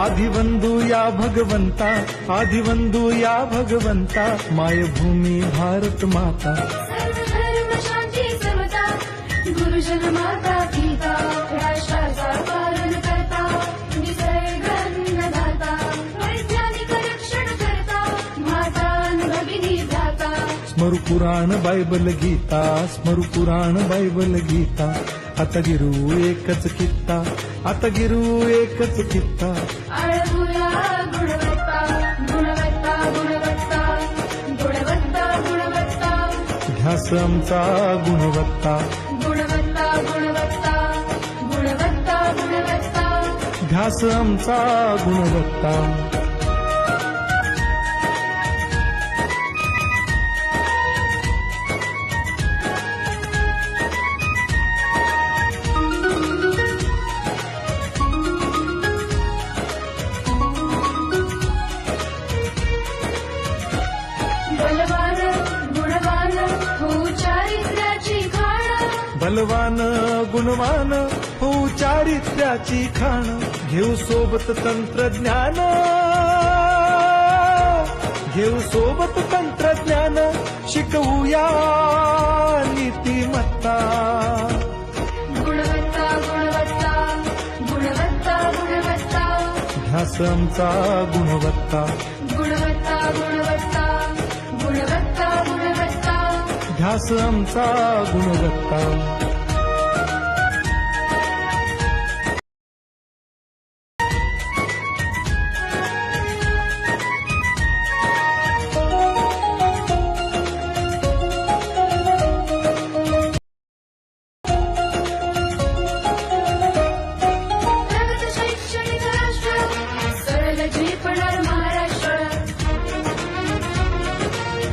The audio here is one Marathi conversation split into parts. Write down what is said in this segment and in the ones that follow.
आदिवंदू या भगवंता आदिवंदू या भगवंता मायभूमी भारत माता। गुरुजन माता पिता राष्ट्राचा पालन करता निसर्गन्नदाता वैज्ञानिक रक्षण करता माता अन भगिनी भ्राता। स्मरु पुराण बायबल गीता स्मरु पुराण बायबल गीता। आता गिरू एकच कित्ता आता गिरू एकच कित्ता. आळमुया गुणवत्ता गुणवत्ता गुणवत्ता गुणवत्ता गुणवत्ता. ध्यास आमचा गुणवत्ता. गुणवत्ता गुणवत्ता गुणवत्ता गुणवत्ता. ध्यास आमचा गुणवत्ता. बलवान गुणवान हो चारित्र्याची खाण. घेऊ सोबत तंत्रज्ञान. घेऊ सोबत तंत्रज्ञान. शिकवूया नीतिमत्ता. गुणवत्ता गुणवत्ता गुणवत्ता गुणवत्ता. ध्यास आमचा गुणवत्ता. गुणवत्ता गुणवत्ता गुणवत्ता गुणवत्ता. ध्यास आमचा गुणवत्ता.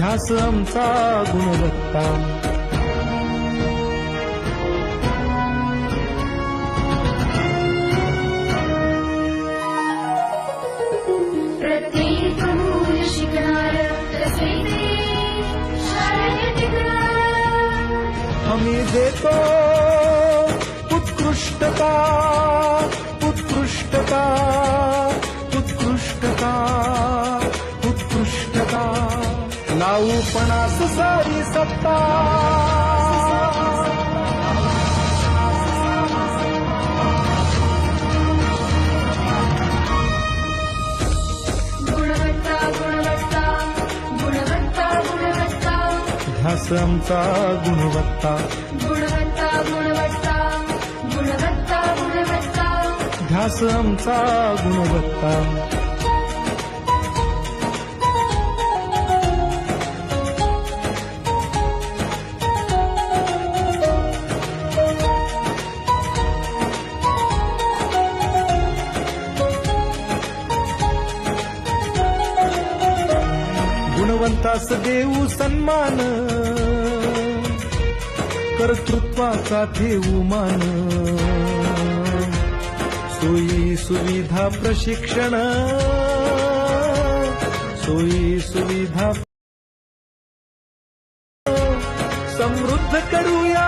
ध्यास आमचा गुणवत्ता. आम्ही देतो उत्कृष्टता उत्कृष्टता उत्कृष्टता. लावू पणास सारी सत्ता. गुणवत्ता गुणवत्ता गुणवत्ता गुणवत्ता. ध्यास आमचा गुणवत्ता. गुणवत्ता गुणवत्ता गुणवत्ता गुणवत्ता. ध्यास आमचा गुणवत्ता. गुणवंतास देऊ सन्मान. कर्तृत्वाचा ठेवू मान. सोयी सुविधा प्रशिक्षण. सोयी सुविधा समृद्ध करूया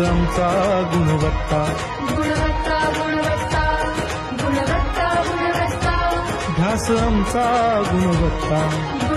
आमचा गुणवत्ता. आमचा गुणवत्ता.